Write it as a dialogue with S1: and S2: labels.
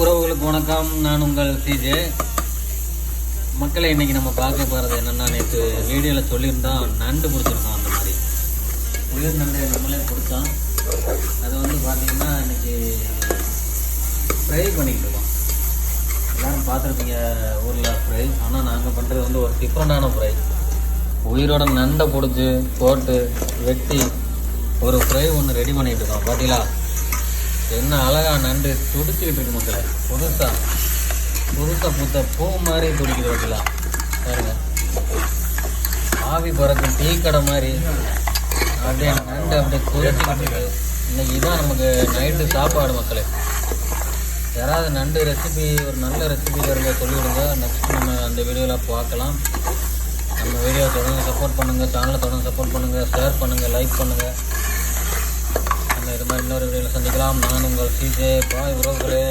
S1: உறவுகளுக்கு வணக்கம். நான் உங்கள் சிஜே மக்களை இன்றைக்கி நம்ம பார்க்க போகிறது என்னென்னா நேற்று வீடியோவில் சொல்லியிருந்தோம் நண்டு பிடிச்சிருக்கோம் அந்த மாதிரி. உயிர் நண்டு நம்மளே பிடிச்சோம் அதை வந்து பார்த்திங்கன்னா இன்னைக்கு ஃப்ரை பண்ணிக்கிட்டு இருக்கோம். எல்லோரும் பார்த்துருப்பீங்க ஊரில் ஃப்ரை ஆனால் நாங்கள் பண்ணுறது வந்து ஒரு டிஃப்ரெண்டான ஃப்ரை உயிரோட நண்டை பிடிச்சி போட்டு வெட்டி ஒரு ஃப்ரை ஒன்று ரெடி பண்ணிகிட்டு இருக்கோம். பார்த்தீங்களா என்ன அழகா நண்டு துடிச்சுக்கிட்டு இருக்கு மக்களை. புதுசா புதுசா புத்த பூ மாதிரி துடிக்குது பார்த்தீங்களா பாருங்க. ஆவி பறக்கும் டீ கடை மாதிரி அப்படியே நண்டு அப்படியே துடிச்சுக்கிட்டு இருக்கு. இன்னைக்கு இதான் நமக்கு நைட்டு சாப்பாடு மக்களே. யாராவது நண்டு ரெசிபி ஒரு நல்ல ரெசிபி இருங்க சொல்லிவிடுங்க. நெக்ஸ்ட் நம்ம அந்த வீடியோவில் பார்க்கலாம். நம்ம வீடியோ தொடர்ந்து சப்போர்ட் பண்ணுங்கள் சேனலை தொடர்ந்து சப்போர்ட் பண்ணுங்கள் ஷேர் பண்ணுங்கள் லைக் பண்ணுங்கள் இது மாதிரி இன்னொரு வீடியோவில் சந்திக்கலாம். நான் உங்கள் சிஜே பாய் உறவுகளே.